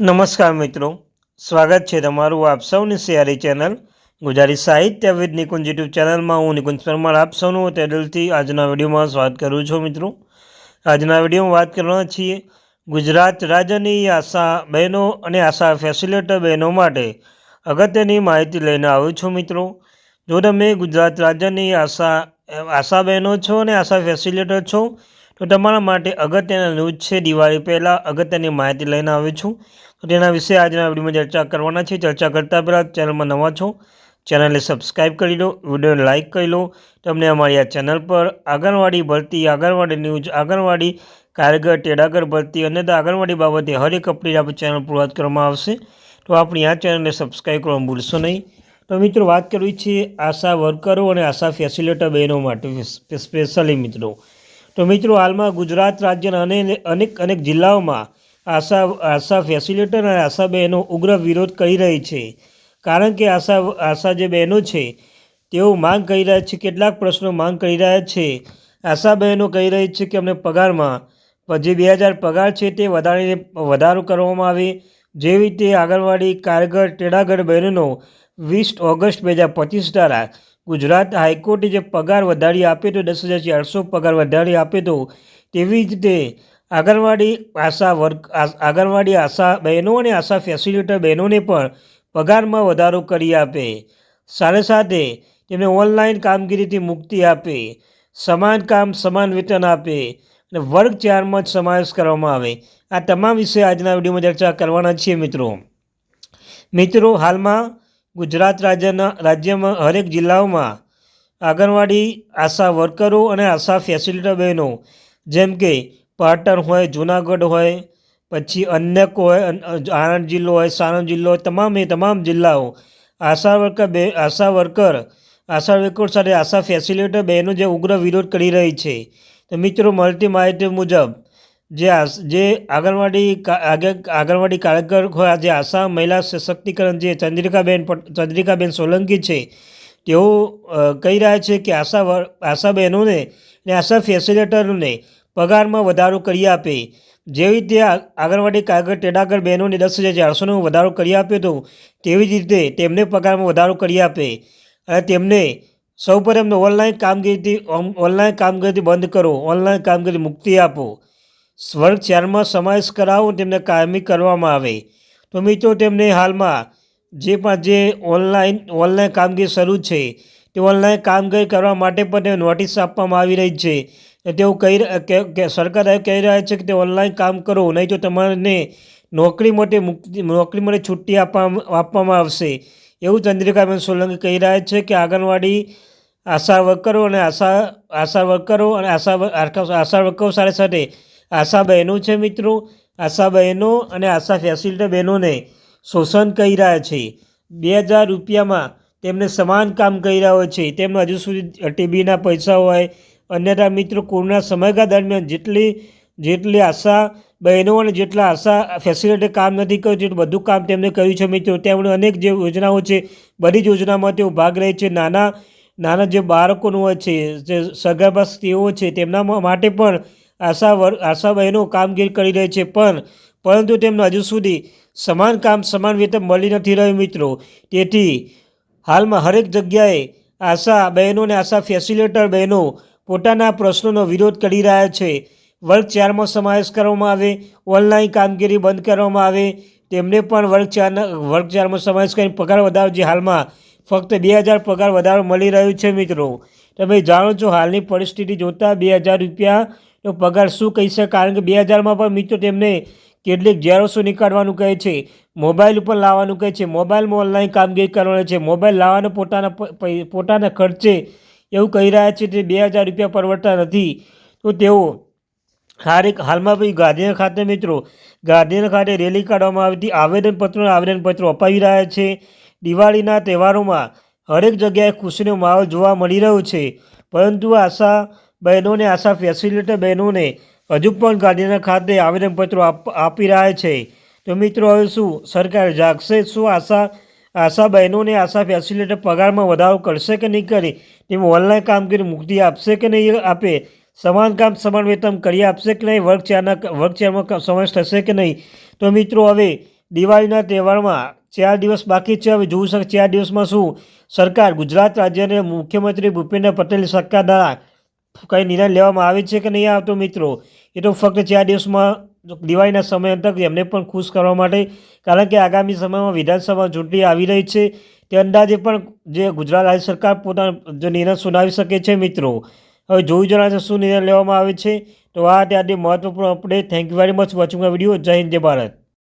નમસ્કાર મિત્રો. સ્વાગત છે તમારું આપ સૌની સિયારી ચેનલ ગુજરાતી સાહિત્ય વિદ નિકુંજ યુટ્યુબ ચેનલમાં. હું નિકુંજ પરમાર આપ સૌનું તે આજના વિડીયોમાં સ્વાગત કરું છું મિત્રો. આજના વિડીયોમાં વાત કરવાના છીએ ગુજરાત રાજ્યની આશા બહેનો અને આશા ફેસિલેટર બહેનો માટે અગત્યની માહિતી લઈને આવ્યો છું મિત્રો. જો તમે ગુજરાત રાજ્યની આશા આશા બહેનો છો અને આશા ફેસિલેટર છો તો તમારા માટે અગત્યના ન્યૂઝ છે. દિવાળી પહેલાં અગત્યની માહિતી લઈને આવ્યો છું. તો તેના વિશે આજના વિડીયોમાં ચર્ચા કરવાના છે. ચર્ચા કરતાં પહેલાં ચેનલમાં નવા છો, ચેનલને સબસ્ક્રાઈબ કરી લો, વિડીયોને લાઇક કરી લો. તમને અમારી આ ચેનલ પર આંગણવાડી ભરતી, આંગણવાડી ન્યૂઝ આંગણવાડી કારગર, ટેડાગર ભરતી અને આંગણવાડી બાબતે હરેક અપડેટ આપણી ચેનલ પર કરવામાં આવશે. તો આપણી આ ચેનલને સબસ્ક્રાઈબ કરવાનું ભૂલશો નહીં. તો મિત્રો વાત કરવી છે આશા વર્કરો અને આશા ફેસિલેટર બહેનો માટે સ્પેશિયલી મિત્રો. તો મિત્રો, હાલમાં ગુજરાત રાજ્યના અને અનેક અનેક જિલ્લાઓમાં આશા આશા ફેસિલેટર અને આશા બહેનો ઉગ્ર વિરોધ કરી રહી છે. કારણ કે આશા આશા જે બહેનો છે, તેઓ માંગ કરી રહ્યા છે, કેટલાક પ્રશ્નો માંગ કરી રહ્યા છે. આશા બહેનો કહી રહી છે કે અમને પગારમાં, જે બે હજાર પગાર છે તે વધારીને, વધારો કરવામાં આવે. જેવી રીતે આંગણવાડી કારગર ટેડાગઢ બહેનોનો વીસ ઓગસ્ટ બે હજાર પચીસ દ્વારા ગુજરાત હાઈકોર્ટે જે પગાર વધારી આપ્યો તો દસ હજાર ચારસો પગાર વધારી આપ્યો તો તેવી જ રીતે આંગણવાડી આશા વર્ક આંગણવાડી આશા બહેનો અને આશા ફેસિલિટર બહેનોને પણ પગારમાં વધારો કરી આપે. સાથે સાથે તેમને ઓનલાઈન કામગીરીથી મુક્તિ આપે, સમાન કામ, સમાન વેતન આપે અને વર્ગ ચારમાં જ સમાવેશ કરવામાં આવે. આ તમામ વિશે આજના વિડીયોમાં ચર્ચા કરવાના છીએ મિત્રો. મિત્રો, હાલમાં ગુજરાત રાજ્યના રાજ્યમાં હરેક જિલ્લાઓમાં આંગણવાડી આશા વર્કરો અને આશા ફેસિલિટર બહેનો, જેમ કે પાટણ હોય, જુનાગઢ હોય, પછી અન્ય હોય આણંદ જિલ્લો હોય, સાણંદ જિલ્લો હોય, તમામે તમામ જિલ્લાઓ આશા વર્કર બે, આશા વર્કર આશા વર્કર સાથે આશા ફેસિલિટર બહેનો જે ઉગ્ર વિરોધ કરી રહી છે. તો મિત્રો મળતી માહિતી મુજબ જે જે આંગણવાડી આંગણવાડી કાર્યકર જે આશા મહિલા સશક્તિકરણ, જે ચંદ્રિકાબેન ચંદ્રિકાબેન સોલંકી છે, તેઓ કહી રહ્યા છે કે આશા આશા બહેનોને ને આશા ફેસિલેટરોને પગારમાં વધારો કરી આપે. જેવી રીતે આંગણવાડી કારગર ટેડાગર બહેનોને દસ હજાર ચારસોનો વધારો કરી આપ્યો હતો, તેવી જ રીતે તેમને પગારમાં વધારો કરી આપે. અને તેમને સૌપ્રથમ ઓનલાઈન કામગીરીથી ઓનલાઈન કામગીરીથી બંધ કરો, ઓનલાઈન કામગીરી મુક્તિ આપો. વર્ગ ચારમાં સમાવેશ કરાવો, તેમને કાયમી કરવામાં આવે. તો મિત્રો, તેમને હાલમાં જે પણ જે ઓનલાઈન ઓનલાઈન કામગીરી શરૂ છે, તે ઓનલાઈન કામગીરી કરવા માટે પણ તે નોટિસ આપવામાં આવી રહી છે. તેઓ કહી સરકાર કહી રહ્યા છે કે તે ઓનલાઈન કામ કરો, નહીં તો તમારે નોકરી માટે મુક્તિ, નોકરી માટે છુટ્ટી આપવા આપવામાં આવશે. એવું ચંદ્રિકાબેન સોલંકી કહી રહ્યા છે કે આંગણવાડી આશા વર્કરો અને આશા આશા વર્કરો અને આશા આશા વર્કરો સાથે સાથે આશા બહેનો છે મિત્રો. આશા બહેનો અને આશા ફેસિલિટી બહેનોને શોષણ કરી રહ્યા છે. બે હજાર રૂપિયામાં તેમને સમાન કામ કરી રહ્યા હોય છે. તેમને હજુ સુધી ટીબીના પૈસા હોય. અન્યથા મિત્રો, કોરોના સમયગાળા દરમિયાન જેટલી જેટલી આશા બહેનો અને જેટલા આશા ફેસિલિટી કામ નથી કર્યું તેટલું બધું કામ તેમણે કર્યું છે મિત્રો. તેમણે અનેક જે યોજનાઓ છે, બધી જ યોજનામાં તેઓ ભાગ રહે છે. નાના નાના જે બાળકોનું હોય છે, જે સગર્ભા સ્ત્રીઓ છે, તેમના માટે પણ આશા આશા બહેનો કામગીરી કરી રહી છે, પણ પરંતુ તેમને હજુ સુધી સમાન કામ, સમાન વેતન મળી નથી રહ્યું મિત્રો. તેથી હાલમાં હરેક જગ્યાએ આશા બહેનો અને આશા ફેસિલિટર બહેનો પોતાના પ્રશ્નોનો વિરોધ કરી રહ્યા છે. વર્ગ ચારમાં સમાવેશ કરવામાં આવે, ઓનલાઈન કામગીરી બંધ કરવામાં આવે. તેમને પણ વર્ગ ચારના, વર્ગ ચારમાં સમાવેશ કરીને પગાર વધારો જે હાલમાં ફક્ત બે હજાર પગાર વધારો મળી રહ્યો છે મિત્રો. તમે જાણો છો, હાલની પરિસ્થિતિ જોતાં બે હજાર રૂપિયાનો પગાર શું કહી શકે કારણ કે બે હજારમાં પણ મિત્રો તેમને કેટલીક ઝેરોસો નીકાળવાનું કહે છે, મોબાઈલ ઉપર લાવવાનું કહે છે, મોબાઈલમાં ઓનલાઈન કામગીરી કરવાની છે, મોબાઈલ લાવવાનો પોતાના પોતાના ખર્ચે એવું કહી રહ્યા છે તે બે હજાર રૂપિયા પરવડતા નથી. તો તેઓ હારે હાલમાં ભાઈ ગાંધીનગર ખાતે મિત્રો, ગાંધીનગર ખાતે રેલી કાઢવામાં આવી આવેદનપત્રો આવેદનપત્રો અપાવી રહ્યા છે. દિવાળીના તહેવારોમાં હરેક જગ્યાએ ખુશીનો માહોલ જોવા મળી રહ્યો છે. પરંતુ આશા બહેનોને આશા ફેસિલિટર બહેનોને હજુ પણ ગાંધીનગર ખાતે આવેદનપત્રો આપી રહ્યા છે. તો મિત્રો, હવે શું? સરકાર જાગશે? શું આશા આશા બહેનોને આશા ફેસિલિટર પગારમાં વધારો કરશે કે નહીં કરે? તેમ ઓનલાઈન કામગીરી મુક્તિ આપશે કે નહીં આપે? સમાન કામ, સમાન વેતન કરી આપશે કે નહીં? વર્ગ ચારના સમાવેશ થશે કે નહીં? તો મિત્રો, હવે દિવાળીના તહેવારમાં ચાર દિવસ બાકી છે. હવે જોવું શકે, ચાર દિવસમાં શું? સરકાર, ગુજરાત રાજ્યને મુખ્યમંત્રી ભૂપેન્દ્ર પટેલ સરકાર દ્વારા કંઈ નિર્ણય લેવામાં આવે છે કે નહીં આવતો મિત્રો? એ તો ફક્ત ચાર દિવસમાં દિવાળીના સમય અંતર્ગત એમને પણ ખુશ કરવા માટે, કારણ કે આગામી સમયમાં વિધાનસભા ચૂંટણી આવી રહી છે. તે અંદાજે પણ જે ગુજરાત રાજ્ય સરકાર પોતાનો જે નિર્ણય સુનાવી શકે છે મિત્રો. હવે જોયું જણાશે શું નિર્ણય લેવામાં આવે છે? તો આ ત્યારથી મહત્વપૂર્ણ update thank you very much watching video Jai Hind, Jai Bharat.